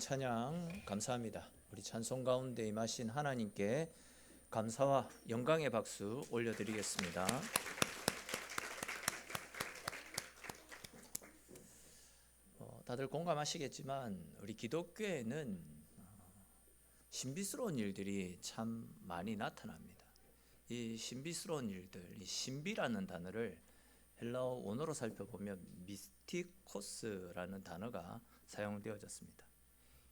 찬양 감사합니다. 우리 찬송 가운데 임하신 하나님께 감사와 영광의 박수 올려드리겠습니다. 어, 다들 공감하시겠지만 우리 기독교에는 어, 신비스러운 일들이 참 많이 나타납니다. 이 신비스러운 일들, 이 신비라는 단어를 헬라어 원어로 살펴보면 미스티코스라는 단어가 사용되어졌습니다.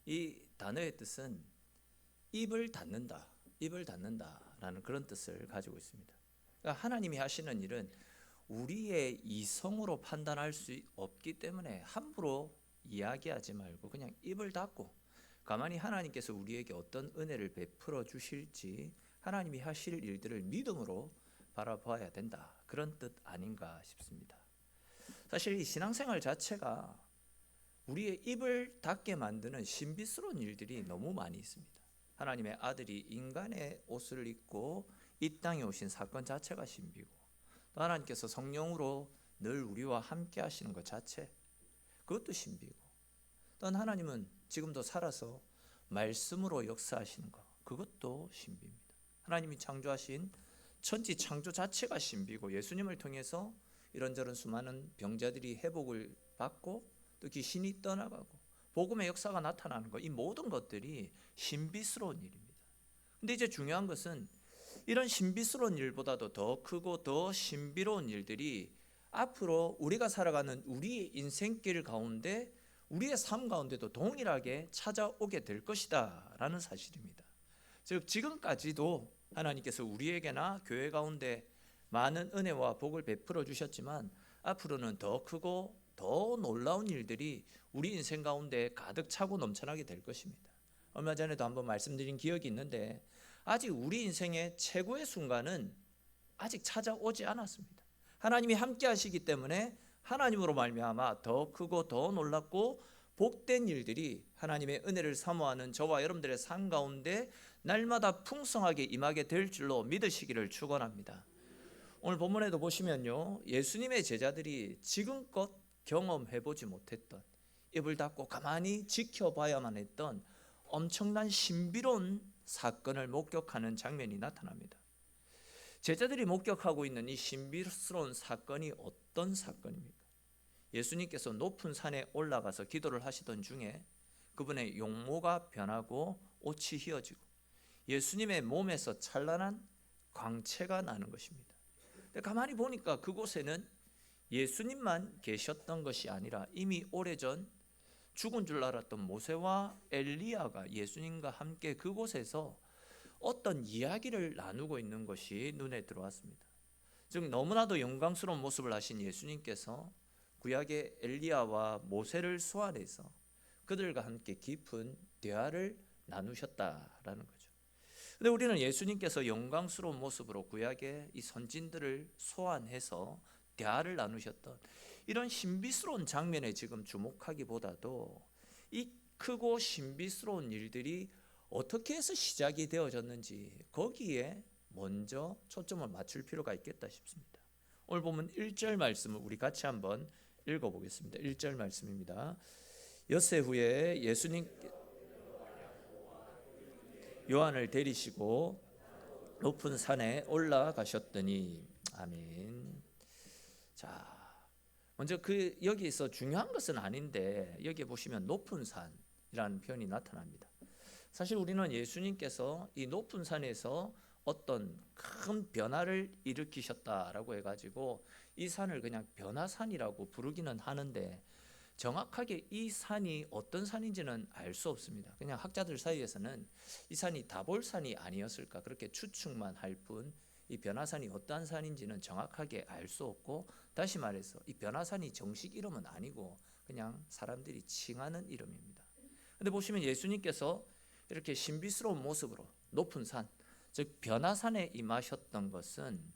이 단어의 뜻은 입을 닫는다, 입을 닫는다라는 그런 뜻을 가지고 있습니다. 그러니까 하나님이 하시는 일은 우리의 이성으로 판단할 수 없기 때문에 함부로 이야기하지 말고 그냥 입을 닫고 가만히 하나님께서 우리에게 어떤 은혜를 베풀어 주실지 하나님이 하실 일들을 믿음으로 바라봐야 된다. 그런 뜻 아닌가 싶습니다. 사실 이 신앙생활 자체가 우리의 입을 닫게 만드는 신비스러운 일들이 너무 많이 있습니다. 하나님의 아들이 인간의 옷을 입고 이 땅에 오신 사건 자체가 신비고 또 하나님께서 성령으로 늘 우리와 함께 하시는 것 자체 그것도 신비고 또 하나님은 지금도 살아서 말씀으로 역사하시는 것 그것도 신비입니다. 하나님이 창조하신 천지 창조 자체가 신비고 예수님을 통해서 이런저런 수많은 병자들이 회복을 받고 또 귀신이 떠나가고 복음의 역사가 나타나는 것 이 모든 것들이 신비스러운 일입니다. 근데 이제 중요한 것은 이런 신비스러운 일보다도 더 크고 더 신비로운 일들이 앞으로 우리가 살아가는 우리의 인생길 가운데 우리의 삶 가운데도 동일하게 찾아오게 될 것이다라는 사실입니다. 즉 지금까지도 하나님께서 우리에게나 교회 가운데 많은 은혜와 복을 베풀어 주셨지만 앞으로는 더 크고 더 놀라운 일들이 우리 인생 가운데 가득 차고 넘쳐나게 될 것입니다. 얼마 전에도 한번 말씀드린 기억이 있는데 아직 우리 인생의 최고의 순간은 아직 찾아오지 않았습니다. 하나님이 함께 하시기 때문에 하나님으로 말미암아 더 크고 더 놀랍고 복된 일들이 하나님의 은혜를 사모하는 저와 여러분들의 삶 가운데 날마다 풍성하게 임하게 될 줄로 믿으시기를 축원합니다. 오늘 본문에도 보시면요. 예수님의 제자들이 지금껏 경험해 보지 못했던 입을 닫고 가만히 지켜봐야만 했던 엄청난 신비로운 사건을 목격하는 장면이 나타납니다. 제자들이 목격하고 있는 이 신비스러운 사건이 어떤 사건입니까? 예수님께서 높은 산에 올라가서 기도를 하시던 중에 그분의 용모가 변하고 옷이 휘어지고 예수님의 몸에서 찬란한 광채가 나는 것입니다. 가만히 보니까 그곳에는 예수님만 계셨던 것이 아니라 이미 오래전 죽은 줄 알았던 모세와 엘리야가 예수님과 함께 그곳에서 어떤 이야기를 나누고 있는 것이 눈에 들어왔습니다. 즉 너무나도 영광스러운 모습을 하신 예수님께서 구약의 엘리야와 모세를 소환해서 그들과 함께 깊은 대화를 나누셨다라는 거죠. 근데 우리는 예수님께서 영광스러운 모습으로 구약의 이 선진들을 소환해서 대화를 나누셨던 이런 신비스러운 장면에 지금 주목하기보다도 이 크고 신비스러운 일들이 어떻게 해서 시작이 되어졌는지 거기에 먼저 초점을 맞출 필요가 있겠다 싶습니다. 오늘 보면 1절 말씀을 우리 같이 한번 읽어 보겠습니다. 1절 말씀입니다. 엿새 후에 예수님 요한을 데리시고 높은 산에 올라가셨더니 아멘. 자, 먼저 그 여기서 중요한 것은 아닌데 여기 보시면 높은 산이라는 표현이 나타납니다. 사실 우리는 예수님께서 이 높은 산에서 어떤 큰 변화를 일으키셨다라고 해가지고 이 산을 그냥 변화산이라고 부르기는 하는데 정확하게 이 산이 어떤 산인지는 알 수 없습니다. 그냥 학자들 사이에서는 이 산이 다볼산이 아니었을까 그렇게 추측만 할 뿐 이 변화산이 어떠한 산인지는 정확하게 알 수 없고 다시 말해서 이 변화산이 정식 이름은 아니고 그냥 사람들이 칭하는 이름입니다. 근데 보시면 예수님께서 이렇게 신비스러운 모습으로 높은 산, 즉 변화산에 임하셨던 것은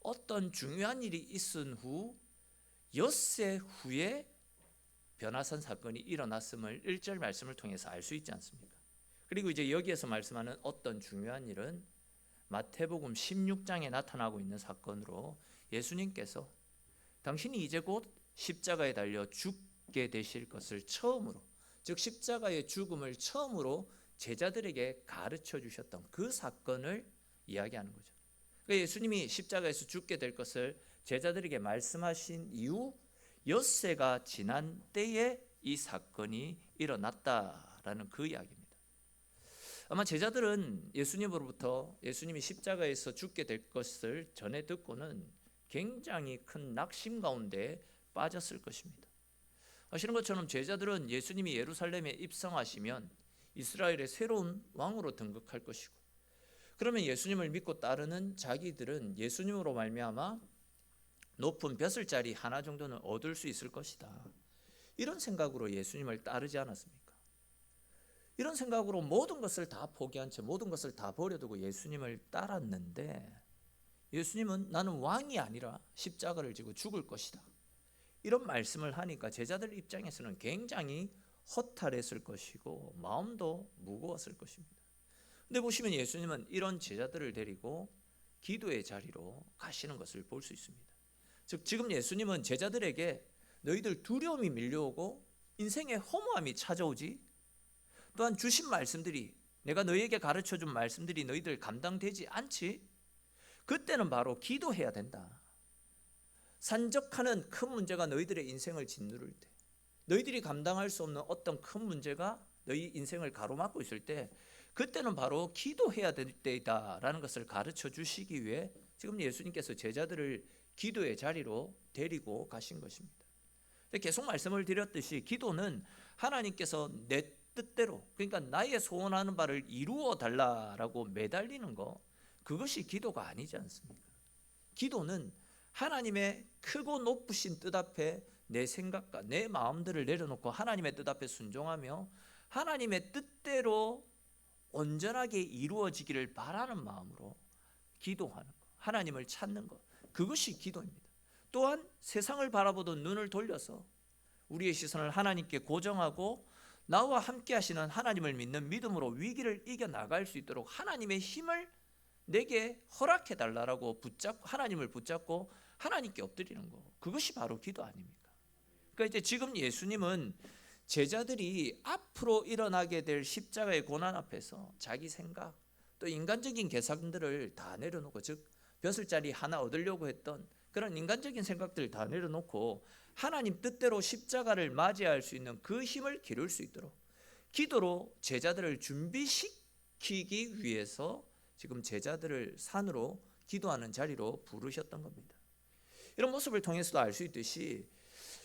어떤 중요한 일이 있은 후 엿새 후에 변화산 사건이 일어났음을 1절 말씀을 통해서 알 수 있지 않습니까? 그리고 이제 여기에서 말씀하는 어떤 중요한 일은 마태복음 16장에 나타나고 있는 사건으로 예수님께서 당신이 이제 곧 십자가에 달려 죽게 되실 것을 처음으로 즉 십자가의 죽음을 처음으로 제자들에게 가르쳐 주셨던 그 사건을 이야기하는 거죠. 그러니까 예수님이 십자가에서 죽게 될 것을 제자들에게 말씀하신 이후 엿새가 지난 때에 이 사건이 일어났다라는 그 이야기입니다. 아마 제자들은 예수님으로부터 예수님이 십자가에서 죽게 될 것을 전해 듣고는 굉장히 큰 낙심 가운데 빠졌을 것입니다. 아시는 것처럼 제자들은 예수님이 예루살렘에 입성하시면 이스라엘의 새로운 왕으로 등극할 것이고 그러면 예수님을 믿고 따르는 자기들은 예수님으로 말미암아 높은 벼슬자리 하나 정도는 얻을 수 있을 것이다. 이런 생각으로 예수님을 따르지 않았습니까? 이런 생각으로 모든 것을 다 포기한 채 모든 것을 다 버려두고 예수님을 따랐는데 예수님은 나는 왕이 아니라 십자가를 지고 죽을 것이다. 이런 말씀을 하니까 제자들 입장에서는 굉장히 허탈했을 것이고 마음도 무거웠을 것입니다. 근데 보시면 예수님은 이런 제자들을 데리고 기도의 자리로 가시는 것을 볼 수 있습니다. 즉 지금 예수님은 제자들에게 너희들 두려움이 밀려오고 인생의 허무함이 찾아오지 또한 주신 말씀들이 내가 너희에게 가르쳐 준 말씀들이 너희들 감당되지 않지 그때는 바로 기도해야 된다. 산적하는 큰 문제가 너희들의 인생을 짓누를 때 너희들이 감당할 수 없는 어떤 큰 문제가 너희 인생을 가로막고 있을 때 그때는 바로 기도해야 될 때이다라는 것을 가르쳐 주시기 위해 지금 예수님께서 제자들을 기도의 자리로 데리고 가신 것입니다. 계속 말씀을 드렸듯이 기도는 하나님께서 내 뜻대로 그러니까 나의 소원하는 바를 이루어 달라라고 매달리는 거 그것이 기도가 아니지 않습니까? 기도는 하나님의 크고 높으신 뜻 앞에 내 생각과 내 마음들을 내려놓고 하나님의 뜻 앞에 순종하며 하나님의 뜻대로 온전하게 이루어지기를 바라는 마음으로 기도하는 것, 하나님을 찾는 것, 그것이 기도입니다. 또한 세상을 바라보던 눈을 돌려서 우리의 시선을 하나님께 고정하고 나와 함께 하시는 하나님을 믿는 믿음으로 위기를 이겨 나갈 수 있도록 하나님의 힘을 내게 허락해 달라라고 붙잡고 하나님을 붙잡고 하나님께 엎드리는 거. 그것이 바로 기도 아닙니까? 그러니까 이제 지금 예수님은 제자들이 앞으로 일어나게 될 십자가의 고난 앞에서 자기 생각 또 인간적인 계산들을 다 내려놓고 즉 벼슬자리 하나 얻으려고 했던 그런 인간적인 생각들을 다 내려놓고 하나님 뜻대로 십자가를 맞이할 수 있는 그 힘을 기를 수 있도록 기도로 제자들을 준비시키기 위해서 지금 제자들을 산으로 기도하는 자리로 부르셨던 겁니다. 이런 모습을 통해서도 알 수 있듯이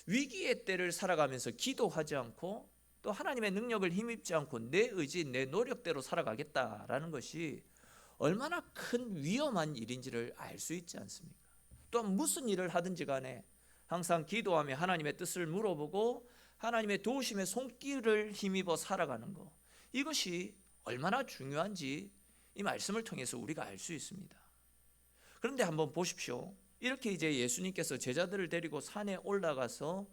위기의 때를 살아가면서 기도하지 않고 또 하나님의 능력을 힘입지 않고 내 의지, 내 노력대로 살아가겠다라는 것이 얼마나 큰 위험한 일인지를 알 수 있지 않습니까? 또한 무슨 일을 하든지 간에 항상 기도하며 하나님의 뜻을 물어보고 하나님의 도우심의 손길을 힘입어 살아가는 것 이것이 얼마나 중요한지 이 말씀을 통해서 우리가 알 수 있습니다. 그런데 한번 보십시오. 이렇게 이제 예수님께서 제자들을 데리고 산에 올라가서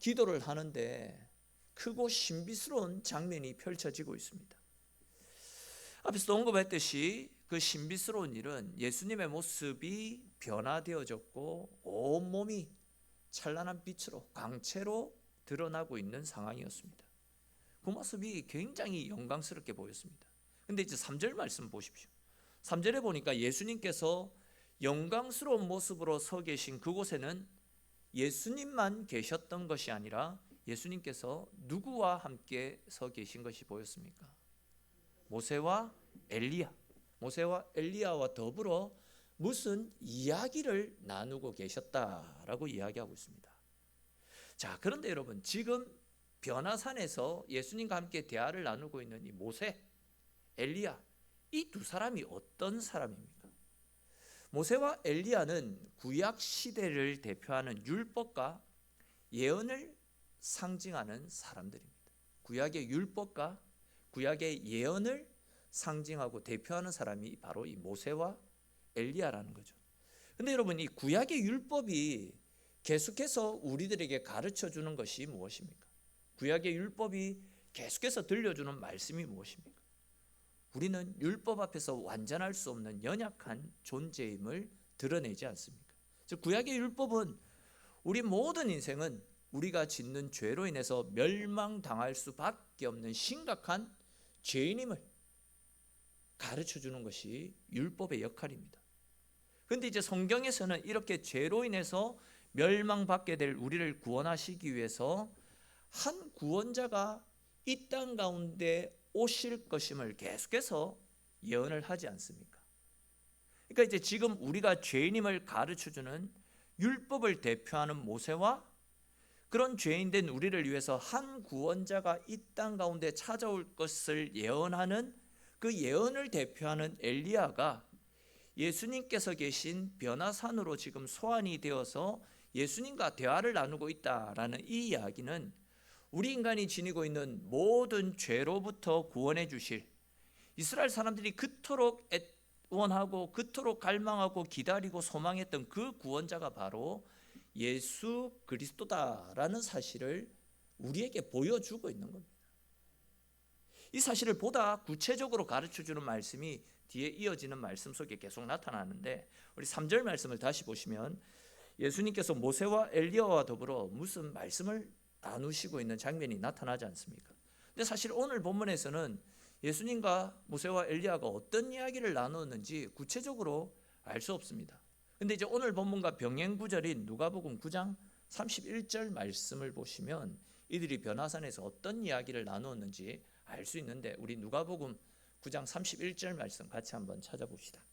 기도를 하는데 크고 신비스러운 장면이 펼쳐지고 있습니다. 앞에서 언급했듯이 그 신비스러운 일은 예수님의 모습이 변화되어졌고 온 몸이 찬란한 빛으로 광채로 드러나고 있는 상황이었습니다. 그 모습이 굉장히 영광스럽게 보였습니다. 근데 이제 3절 말씀 보십시오. 3절에 보니까 예수님께서 영광스러운 모습으로 서 계신 그곳에는 예수님만 계셨던 것이 아니라 예수님께서 누구와 함께 서 계신 것이 보였습니까? 모세와 엘리야. 모세와 엘리야와 더불어 무슨 이야기를 나누고 계셨다라고 이야기하고 있습니다. 자, 그런데 여러분, 지금 변화산에서 예수님과 함께 대화를 나누고 있는 이 모세, 엘리야, 이 두 사람이 어떤 사람입니까? 모세와 엘리야는 구약 시대를 대표하는 율법과 예언을 상징하는 사람들입니다. 구약의 율법과 구약의 예언을 상징하고 대표하는 사람이 바로 이 모세와 엘리야라는 거죠. 근데 여러분 이 구약의 율법이 계속해서 우리들에게 가르쳐 주는 것이 무엇입니까? 구약의 율법이 계속해서 들려주는 말씀이 무엇입니까? 우리는 율법 앞에서 완전할 수 없는 연약한 존재임을 드러내지 않습니까? 즉 구약의 율법은 우리 모든 인생은 우리가 짓는 죄로 인해서 멸망당할 수밖에 없는 심각한 죄인임을 가르쳐 주는 것이 율법의 역할입니다. 근데 이제 성경에서는 이렇게 죄로 인해서 멸망받게 될 우리를 구원하시기 위해서 한 구원자가 이 땅 가운데 오실 것임을 계속해서 예언을 하지 않습니까? 그러니까 이제 지금 우리가 죄인임을 가르쳐 주는 율법을 대표하는 모세와 그런 죄인 된 우리를 위해서 한 구원자가 이 땅 가운데 찾아올 것을 예언하는 그 예언을 대표하는 엘리야가 예수님께서 계신 변화산으로 지금 소환이 되어서 예수님과 대화를 나누고 있다라는 이 이야기는 우리 인간이 지니고 있는 모든 죄로부터 구원해 주실 이스라엘 사람들이 그토록 애원하고 그토록 갈망하고 기다리고 소망했던 그 구원자가 바로 예수 그리스도다라는 사실을 우리에게 보여주고 있는 겁니다. 이 사실을 보다 구체적으로 가르쳐 주는 말씀이 뒤에 이어지는 말씀 속에 계속 나타나는데 우리 3절 말씀을 다시 보시면 예수님께서 모세와 엘리야와 더불어 무슨 말씀을 나누시고 있는 장면이 나타나지 않습니까? 근데 사실 오늘 본문에서는 예수님과 모세와 엘리야가 어떤 이야기를 나누었는지 구체적으로 알 수 없습니다. 근데 이제 오늘 본문과 병행 구절인 누가복음 9장 31절 말씀을 보시면 이들이 변화산에서 어떤 이야기를 나누었는지 알 수 있는데 우리 누가복음 9장 31절 말씀 같이 한번 찾아봅시다.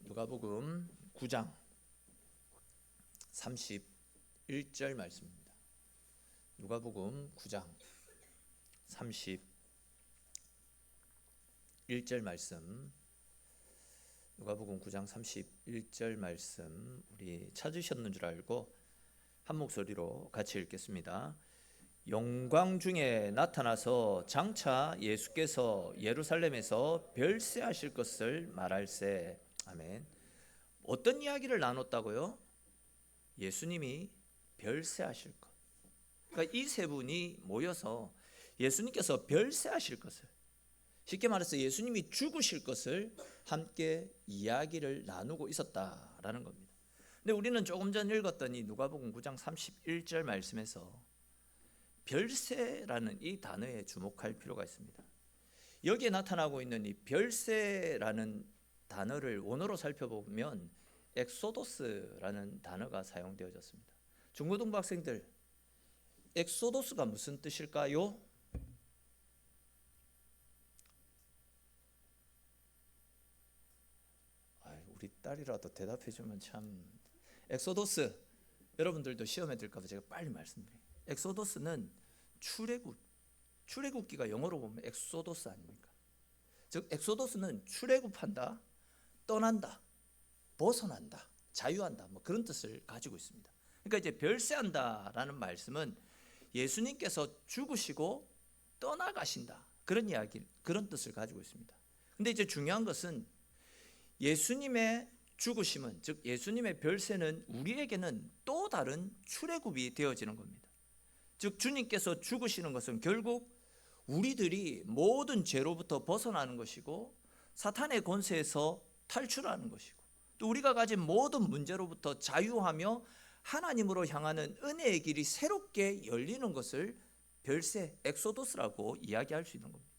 누가복음 9장 31절 말씀입니다. 누가복음 9장 31절 말씀 누가복음 9장 31절 말씀 우리 찾으셨는 줄 알고 한 목소리로 같이 읽겠습니다. 영광 중에 나타나서 장차 예수께서 예루살렘에서 별세하실 것을 말할세. 아멘. 어떤 이야기를 나눴다고요? 예수님이 별세하실 것. 그러니까 이 세 분이 모여서 예수님께서 별세하실 것을 쉽게 말해서 예수님이 죽으실 것을 함께 이야기를 나누고 있었다라는 겁니다. 근데 우리는 조금 전 읽었던 이 누가복음 9장 31절 말씀에서 별세라는 이 단어에 주목할 필요가 있습니다. 여기에 나타나고 있는 이 별세라는 단어를 원어로 살펴보면 엑소도스라는 단어가 사용되어졌습니다. 중고등부 학생들 엑소도스가 무슨 뜻일까요? 우리 딸이라도 대답해 주면 참 엑소도스 여러분들도 시험에 들까봐 제가 빨리 말씀드려요. 엑소도스는 출애굽 출애굽기가 영어로 보면 엑소도스 아닙니까? 즉 엑소도스는 출애굽한다, 떠난다, 벗어난다, 자유한다 뭐 그런 뜻을 가지고 있습니다. 그러니까 이제 별세한다라는 말씀은 예수님께서 죽으시고 떠나가신다 그런 이야기 그런 뜻을 가지고 있습니다. 근데 이제 중요한 것은 예수님의 죽으심은 즉 예수님의 별세는 우리에게는 또 다른 출애굽이 되어지는 겁니다. 즉 주님께서 죽으시는 것은 결국 우리들이 모든 죄로부터 벗어나는 것이고 사탄의 권세에서 탈출하는 것이고 또 우리가 가진 모든 문제로부터 자유하며 하나님으로 향하는 은혜의 길이 새롭게 열리는 것을 별세 엑소도스라고 이야기할 수 있는 겁니다.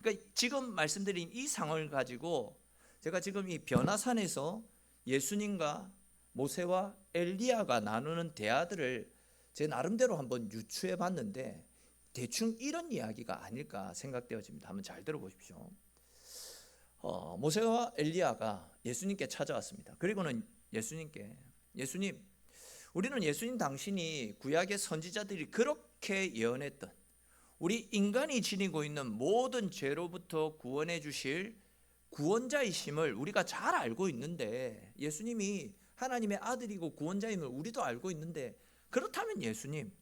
그러니까 지금 말씀드린 이 상황을 가지고 제가 지금 이 변화산에서 예수님과 모세와 엘리야가 나누는 대화들을 제 나름대로 한번 유추해 봤는데 대충 이런 이야기가 아닐까 생각되어집니다. 한번 잘 들어보십시오. 어, 모세와 엘리야가 예수님께 찾아왔습니다. 그리고는 예수님께 예수님, 우리는 예수님 당신이 구약의 선지자들이 그렇게 예언했던 우리 인간이 지니고 있는 모든 죄로부터 구원해 주실 구원자이심을 우리가 잘 알고 있는데 예수님이 하나님의 아들이고 구원자임을 우리도 알고 있는데 그렇다면 예수님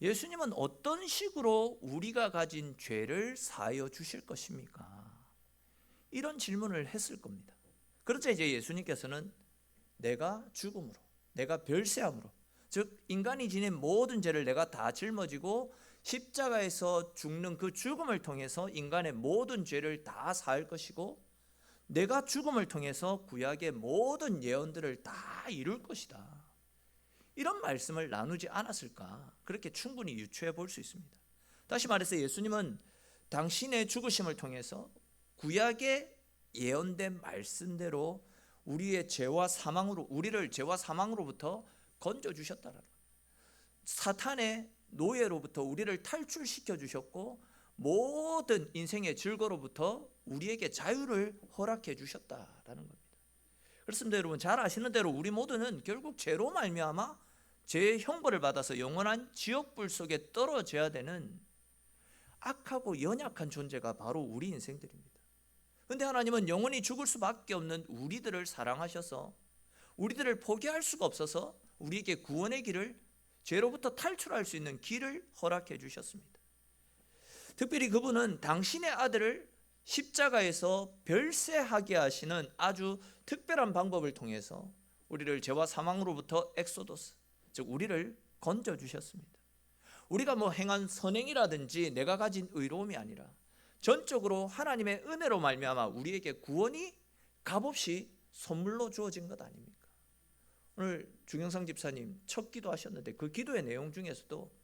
예수님은 어떤 식으로 우리가 가진 죄를 사하여 주실 것입니까? 이런 질문을 했을 겁니다. 그렇자 이제 예수님께서는 내가 죽음으로 내가 별세함으로 즉 인간이 지닌 모든 죄를 내가 다 짊어지고 십자가에서 죽는 그 죽음을 통해서 인간의 모든 죄를 다 사할 것이고 내가 죽음을 통해서 구약의 모든 예언들을 다 이룰 것이다. 이런 말씀을 나누지 않았을까? 그렇게 충분히 유추해 볼 수 있습니다. 다시 말해서 예수님은 당신의 죽으심을 통해서 구약의 예언된 말씀대로 우리의 죄와 사망으로 우리를 죄와 사망으로부터 건져 주셨다라는 사탄의 노예로부터 우리를 탈출시켜 주셨고 모든 인생의 즐거로부터 우리에게 자유를 허락해 주셨다라는 겁니다. 그렇습니다, 여러분. 잘 아시는 대로 우리 모두는 결국 죄로 말미암아 죄의 형벌을 받아서 영원한 지옥불 속에 떨어져야 되는 악하고 연약한 존재가 바로 우리 인생들입니다. 근데 하나님은 영원히 죽을 수밖에 없는 우리들을 사랑하셔서 우리들을 포기할 수가 없어서 우리에게 구원의 길을 죄로부터 탈출할 수 있는 길을 허락해 주셨습니다. 특별히 그분은 당신의 아들을 십자가에서 별세하게 하시는 아주 특별한 방법을 통해서 우리를 죄와 사망으로부터 엑소도스, 즉 우리를 건져 주셨습니다. 우리가 뭐 행한 선행이라든지 내가 가진 의로움이 아니라 전적으로 하나님의 은혜로 말미암아 우리에게 구원이 값없이 선물로 주어진 것 아닙니까? 오늘 중영상 집사님 첫 기도하셨는데 그 기도의 내용 중에서도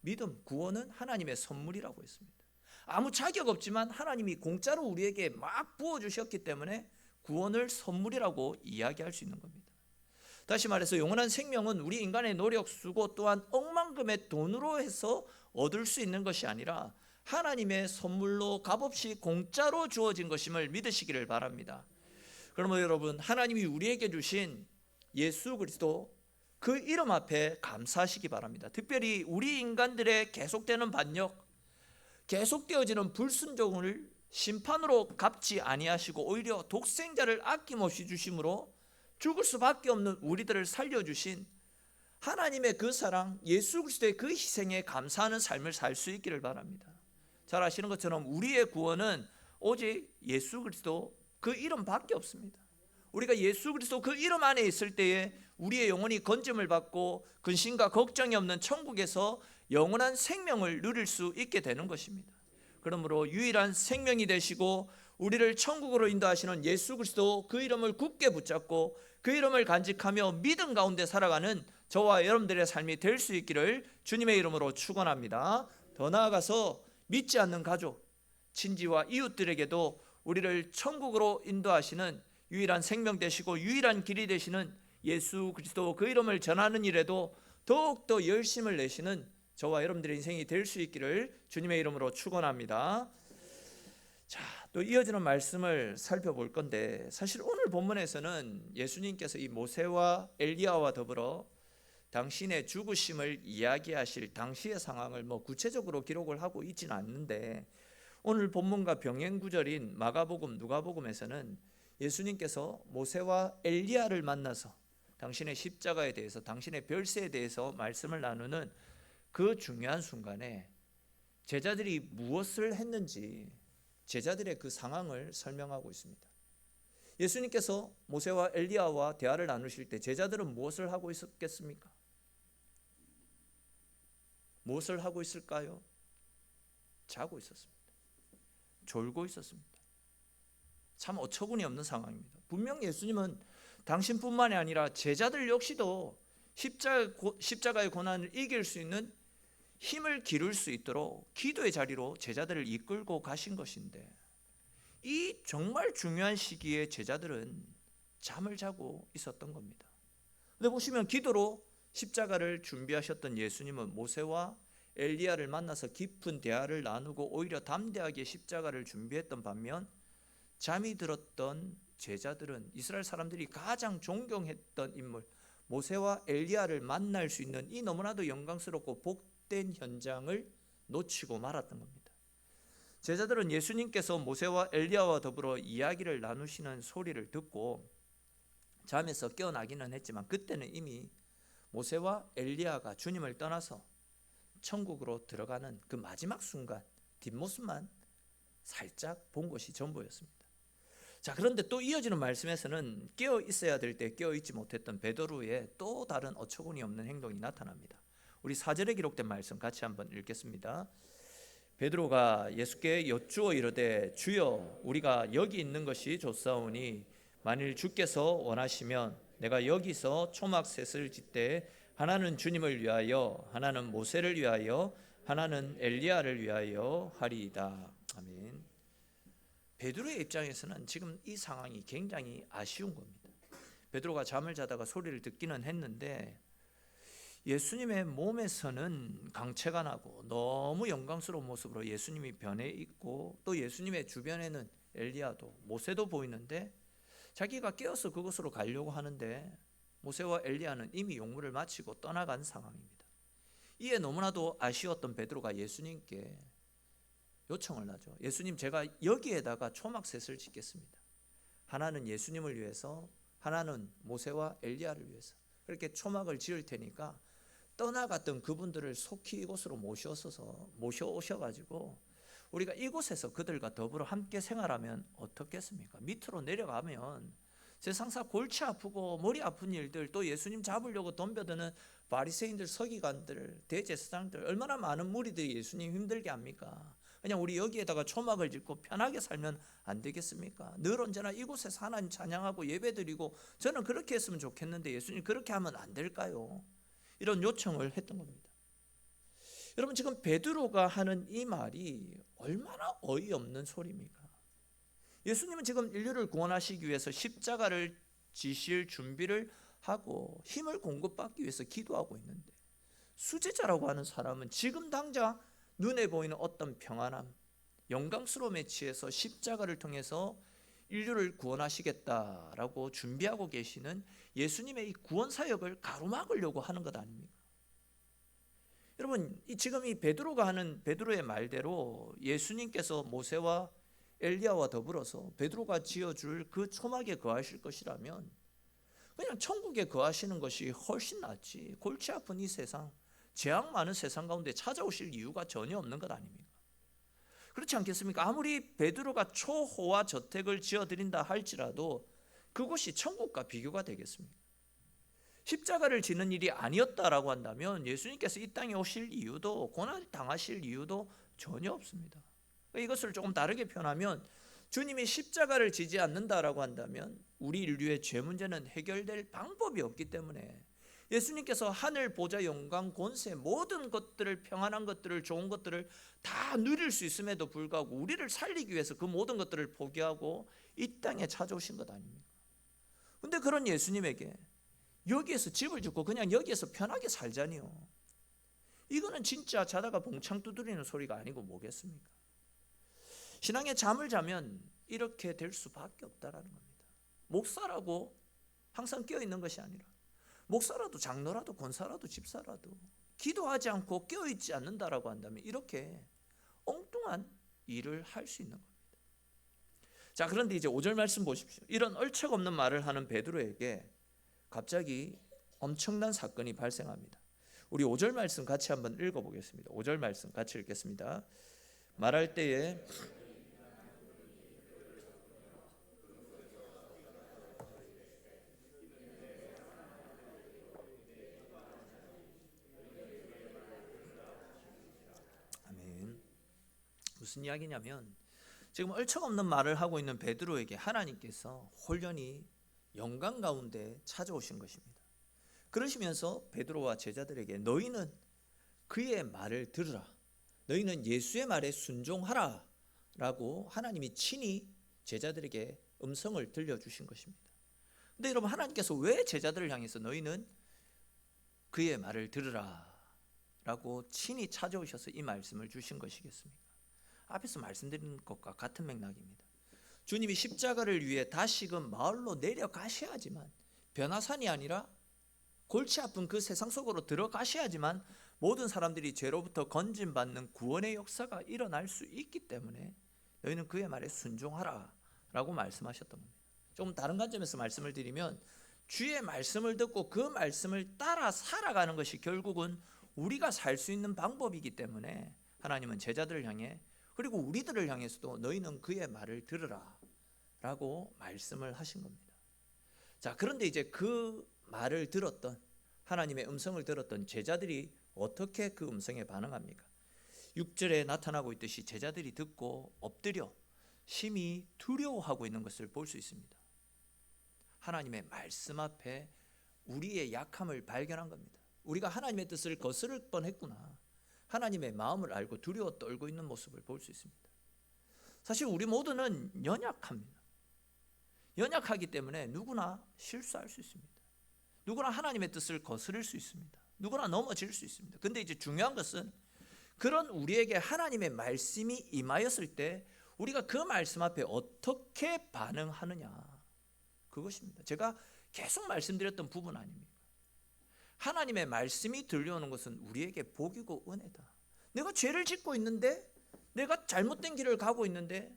믿음, 구원은 하나님의 선물이라고 했습니다. 아무 자격 없지만 하나님이 공짜로 우리에게 막 부어 주셨기 때문에 구원을 선물이라고 이야기할 수 있는 겁니다. 다시 말해서 영원한 생명은 우리 인간의 노력, 수고 또한 억만금의 돈으로 해서 얻을 수 있는 것이 아니라 하나님의 선물로 값없이 공짜로 주어진 것임을 믿으시기를 바랍니다. 그러면 여러분 하나님이 우리에게 주신 예수 그리스도 그 이름 앞에 감사하시기 바랍니다. 특별히 우리 인간들의 계속되는 반역, 계속되어지는 불순종을 심판으로 갚지 아니하시고 오히려 독생자를 아낌없이 주심으로 죽을 수밖에 없는 우리들을 살려주신 하나님의 그 사랑, 예수 그리스도의 그 희생에 감사하는 삶을 살 수 있기를 바랍니다. 잘 아시는 것처럼 우리의 구원은 오직 예수 그리스도 그 이름밖에 없습니다. 우리가 예수 그리스도 그 이름 안에 있을 때에 우리의 영혼이 건짐을 받고 근심과 걱정이 없는 천국에서 영원한 생명을 누릴 수 있게 되는 것입니다. 그러므로 유일한 생명이 되시고 우리를 천국으로 인도하시는 예수 그리스도 그 이름을 굳게 붙잡고 그 이름을 간직하며 믿음 가운데 살아가는 저와 여러분들의 삶이 될 수 있기를 주님의 이름으로 축원합니다. 더 나아가서 믿지 않는 가족, 친지와 이웃들에게도 우리를 천국으로 인도하시는 유일한 생명 되시고 유일한 길이 되시는 예수 그리스도 그 이름을 전하는 일에도 더욱더 열심을 내시는 저와 여러분들의 인생이 될 수 있기를 주님의 이름으로 축원합니다. 자, 또 이어지는 말씀을 살펴볼 건데 사실 오늘 본문에서는 예수님께서 이 모세와 엘리야와 더불어 당신의 죽으심을 이야기하실 당시의 상황을 뭐 구체적으로 기록을 하고 있지는 않는데 오늘 본문과 병행 구절인 마가복음 누가복음에서는 예수님께서 모세와 엘리야를 만나서 당신의 십자가에 대해서 당신의 별세에 대해서 말씀을 나누는 그 중요한 순간에 제자들이 무엇을 했는지 제자들의 그 상황을 설명하고 있습니다. 예수님께서 모세와 엘리야와 대화를 나누실 때 제자들은 무엇을 하고 있었겠습니까? 무엇을 하고 있을까요? 자고 있었습니다. 졸고 있었습니다. 참 어처구니 없는 상황입니다. 분명 예수님은 당신뿐만이 아니라 제자들 역시도 십자가의 고난을 이길 수 있는 힘을 기를 수 있도록 기도의 자리로 제자들을 이끌고 가신 것인데 이 정말 중요한 시기에 제자들은 잠을 자고 있었던 겁니다. 근데 보시면 기도로 십자가를 준비하셨던 예수님은 모세와 엘리야를 만나서 깊은 대화를 나누고 오히려 담대하게 십자가를 준비했던 반면 잠이 들었던 제자들은 이스라엘 사람들이 가장 존경했던 인물 모세와 엘리야를 만날 수 있는 이 너무나도 영광스럽고 복된 현장을 놓치고 말았던 겁니다. 제자들은 예수님께서 모세와 엘리야와 더불어 이야기를 나누시는 소리를 듣고 잠에서 깨어나기는 했지만 그때는 이미 모세와 엘리야가 주님을 떠나서 천국으로 들어가는 그 마지막 순간 뒷모습만 살짝 본 것이 전부였습니다. 자, 그런데 또 이어지는 말씀에서는 깨어 있어야 될 때 깨어 있지 못했던 베드로의 또 다른 어처구니 없는 행동이 나타납니다. 우리 사절에 기록된 말씀 같이 한번 읽겠습니다. 베드로가 예수께 여쭈어 이르되 주여 우리가 여기 있는 것이 좋사오니 만일 주께서 원하시면 내가 여기서 초막 셋을 짓되 하나는 주님을 위하여 하나는 모세를 위하여 하나는 엘리야를 위하여 하리이다. 아멘. 베드로의 입장에서는 지금 이 상황이 굉장히 아쉬운 겁니다. 베드로가 잠을 자다가 소리를 듣기는 했는데 예수님의 몸에서는 강체가 나고 너무 영광스러운 모습으로 예수님이 변해 있고 또 예수님의 주변에는 엘리야도 모세도 보이는데 자기가 깨어서 그곳으로 가려고 하는데 모세와 엘리야는 이미 용무를 마치고 떠나간 상황입니다. 이에 너무나도 아쉬웠던 베드로가 예수님께 요청을 하죠. 예수님 제가 여기에다가 초막셋을 짓겠습니다. 하나는 예수님을 위해서 하나는 모세와 엘리야를 위해서 그렇게 초막을 지을 테니까 떠나갔던 그분들을 속히 이곳으로 모셔서 모셔오셔 가지고 우리가 이곳에서 그들과 더불어 함께 생활하면 어떻겠습니까? 밑으로 내려가면 세상사 골치 아프고 머리 아픈 일들 또 예수님 잡으려고 덤벼드는 바리새인들 서기관들 대제사장들 얼마나 많은 무리들이 예수님 힘들게 합니까? 그냥 우리 여기에다가 초막을 짓고 편하게 살면 안 되겠습니까? 늘 언제나 이곳에서 하나님 찬양하고 예배드리고 저는 그렇게 했으면 좋겠는데 예수님 그렇게 하면 안 될까요? 이런 요청을 했던 겁니다. 여러분 지금 베드로가 하는 이 말이 얼마나 어이없는 소리입니까? 예수님은 지금 인류를 구원하시기 위해서 십자가를 지실 준비를 하고 힘을 공급받기 위해서 기도하고 있는데 수제자라고 하는 사람은 지금 당장 눈에 보이는 어떤 평안함, 영광스러움에 취해서 십자가를 통해서 인류를 구원하시겠다라고 준비하고 계시는 예수님의 이 구원 사역을 가로막으려고 하는 것 아닙니까? 여러분, 지금 이 베드로가 하는 베드로의 말대로 예수님께서 모세와 엘리야와 더불어서 베드로가 지어줄 그 초막에 거하실 것이라면 그냥 천국에 거하시는 것이 훨씬 낫지. 골치 아픈 이 세상, 재앙 많은 세상 가운데 찾아오실 이유가 전혀 없는 것 아닙니까? 그렇지 않겠습니까? 아무리 베드로가 초호화 저택을 지어드린다 할지라도 그곳이 천국과 비교가 되겠습니까? 십자가를 지는 일이 아니었다라고 한다면 예수님께서 이 땅에 오실 이유도 고난을 당하실 이유도 전혀 없습니다. 이것을 조금 다르게 표현하면 주님이 십자가를 지지 않는다라고 한다면 우리 인류의 죄 문제는 해결될 방법이 없기 때문에 예수님께서 하늘 보좌 영광 권세 모든 것들을 평안한 것들을 좋은 것들을 다 누릴 수 있음에도 불구하고 우리를 살리기 위해서 그 모든 것들을 포기하고 이 땅에 찾아오신 것 아닙니까? 근데 그런 예수님에게 여기에서 집을 짓고 그냥 여기에서 편하게 살자니요. 이거는 진짜 자다가 봉창 두드리는 소리가 아니고 뭐겠습니까? 신앙의 잠을 자면 이렇게 될 수밖에 없다라는 겁니다. 목사라고 항상 깨어 있는 것이 아니라 목사라도 장로라도 권사라도 집사라도 기도하지 않고 깨어 있지 않는다라고 한다면 이렇게 엉뚱한 일을 할 수 있는 겁니다. 자, 그런데 이제 5절 말씀 보십시오. 이런 얼척 없는 말을 하는 베드로에게 갑자기 엄청난 사건이 발생합니다. 우리 5절 말씀 같이 한번 읽어 보겠습니다. 5절 말씀 같이 읽겠습니다. 말할 때에 아멘. 무슨 이야기냐면 지금 얼척없는 말을 하고 있는 베드로에게 하나님께서 홀연히 영광 가운데 찾아오신 것입니다. 그러시면서 베드로와 제자들에게 너희는 그의 말을 들으라. 너희는 예수의 말에 순종하라. 라고 하나님이 친히 제자들에게 음성을 들려주신 것입니다. 근데 여러분 하나님께서 왜 제자들을 향해서 너희는 그의 말을 들으라 라고 친히 찾아오셔서 이 말씀을 주신 것이겠습니까? 앞에서 말씀드린 것과 같은 맥락입니다. 주님이 십자가를 위해 다시금 마을로 내려가셔야지만 변화산이 아니라 골치 아픈 그 세상 속으로 들어가셔야지만 모든 사람들이 죄로부터 건진받는 구원의 역사가 일어날 수 있기 때문에 너희는 그의 말에 순종하라 라고 말씀하셨던 겁니다. 조금 다른 관점에서 말씀을 드리면 주의 말씀을 듣고 그 말씀을 따라 살아가는 것이 결국은 우리가 살 수 있는 방법이기 때문에 하나님은 제자들을 향해 그리고 우리들을 향해서도 너희는 그의 말을 들으라 라고 말씀을 하신 겁니다. 자, 그런데 이제 그 말을 들었던 하나님의 음성을 들었던 제자들이 어떻게 그 음성에 반응합니까? 6절에 나타나고 있듯이 제자들이 듣고 엎드려 심히 두려워하고 있는 것을 볼 수 있습니다. 하나님의 말씀 앞에 우리의 약함을 발견한 겁니다. 우리가 하나님의 뜻을 거스를 뻔했구나. 하나님의 마음을 알고 두려워 떨고 있는 모습을 볼 수 있습니다. 사실 우리 모두는 연약합니다. 연약하기 때문에 누구나 실수할 수 있습니다. 누구나 하나님의 뜻을 거스를 수 있습니다. 누구나 넘어질 수 있습니다. 근데 이제 중요한 것은 그런 우리에게 하나님의 말씀이 임하였을 때 우리가 그 말씀 앞에 어떻게 반응하느냐 그것입니다. 제가 계속 말씀드렸던 부분 아닙니까? 하나님의 말씀이 들려오는 것은 우리에게 복이고 은혜다. 내가 죄를 짓고 있는데 내가 잘못된 길을 가고 있는데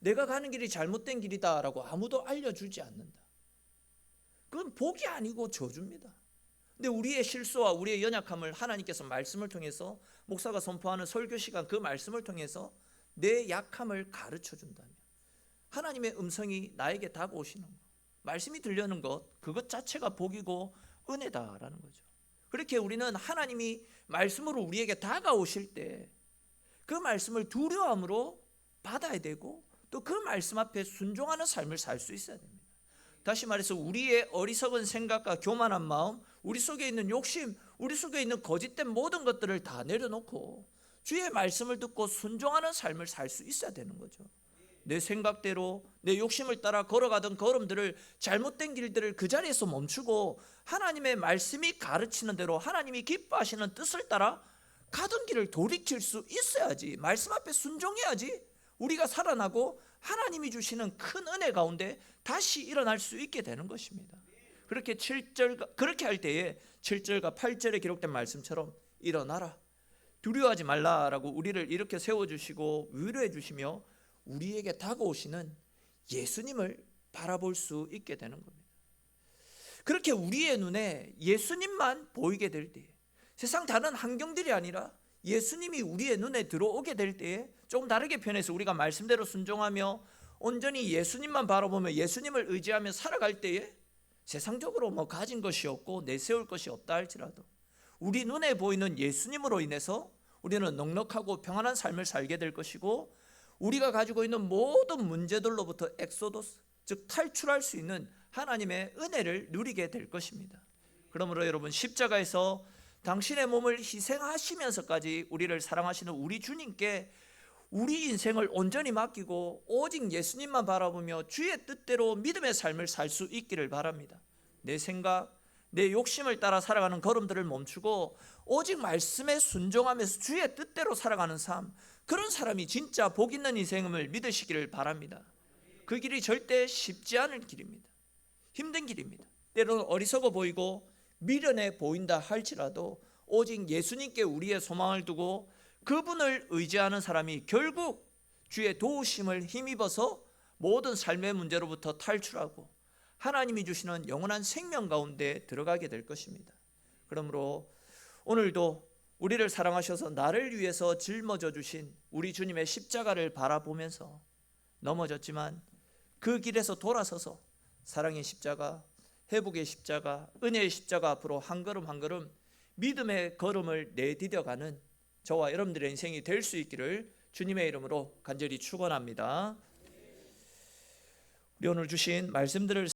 내가 가는 길이 잘못된 길이다라고 아무도 알려주지 않는다. 그건 복이 아니고 저주입니다. 근데 우리의 실수와 우리의 연약함을 하나님께서 말씀을 통해서 목사가 선포하는 설교 시간 그 말씀을 통해서 내 약함을 가르쳐 준다면 하나님의 음성이 나에게 다가오시는 것, 말씀이 들려는 것 그것 자체가 복이고 은혜다라는 거죠. 그렇게 우리는 하나님이 말씀으로 우리에게 다가오실 때 그 말씀을 두려움으로 받아야 되고 또 그 말씀 앞에 순종하는 삶을 살 수 있어야 됩니다. 다시 말해서 우리의 어리석은 생각과 교만한 마음, 우리 속에 있는 욕심, 우리 속에 있는 거짓된 모든 것들을 다 내려놓고 주의 말씀을 듣고 순종하는 삶을 살 수 있어야 되는 거죠. 내 생각대로 내 욕심을 따라 걸어가던 걸음들을 잘못된 길들을 그 자리에서 멈추고 하나님의 말씀이 가르치는 대로 하나님이 기뻐하시는 뜻을 따라 가던 길을 돌이킬 수 있어야지 말씀 앞에 순종해야지 우리가 살아나고 하나님이 주시는 큰 은혜 가운데 다시 일어날 수 있게 되는 것입니다. 그렇게 7절 그렇게 할 때에 7절과 8절에 기록된 말씀처럼 일어나라. 두려워하지 말라라고 우리를 이렇게 세워 주시고 위로해 주시며 우리에게 다가오시는 예수님을 바라볼 수 있게 되는 겁니다. 그렇게 우리의 눈에 예수님만 보이게 될 때, 세상 다른 환경들이 아니라 예수님이 우리의 눈에 들어오게 될 때에 조금 다르게 표현해서 우리가 말씀대로 순종하며 온전히 예수님만 바라보며 예수님을 의지하며 살아갈 때에 세상적으로 뭐 가진 것이 없고 내세울 것이 없다 할지라도 우리 눈에 보이는 예수님으로 인해서 우리는 넉넉하고 평안한 삶을 살게 될 것이고 우리가 가지고 있는 모든 문제들로부터 엑소도스 즉 탈출할 수 있는 하나님의 은혜를 누리게 될 것입니다. 그러므로 여러분 십자가에서 당신의 몸을 희생하시면서까지 우리를 사랑하시는 우리 주님께 우리 인생을 온전히 맡기고 오직 예수님만 바라보며 주의 뜻대로 믿음의 삶을 살 수 있기를 바랍니다. 내 생각, 내 욕심을 따라 살아가는 걸음들을 멈추고 오직 말씀에 순종하면서 주의 뜻대로 살아가는 삶, 그런 사람이 진짜 복 있는 인생을 믿으시기를 바랍니다. 그 길이 절대 쉽지 않은 길입니다. 힘든 길입니다. 때로는 어리석어 보이고 미련해 보인다 할지라도 오직 예수님께 우리의 소망을 두고 그분을 의지하는 사람이 결국 주의 도우심을 힘입어서 모든 삶의 문제로부터 탈출하고 하나님이 주시는 영원한 생명 가운데 들어가게 될 것입니다. 그러므로 오늘도 우리를 사랑하셔서 나를 위해서 짊어져 주신 우리 주님의 십자가를 바라보면서 넘어졌지만 그 길에서 돌아서서 사랑의 십자가, 회복의 십자가, 은혜의 십자가 앞으로 한 걸음 한 걸음 믿음의 걸음을 내디뎌가는 저와 여러분들의 인생이 될 수 있기를 주님의 이름으로 간절히 축원합니다. 우리 오늘 주신 말씀들을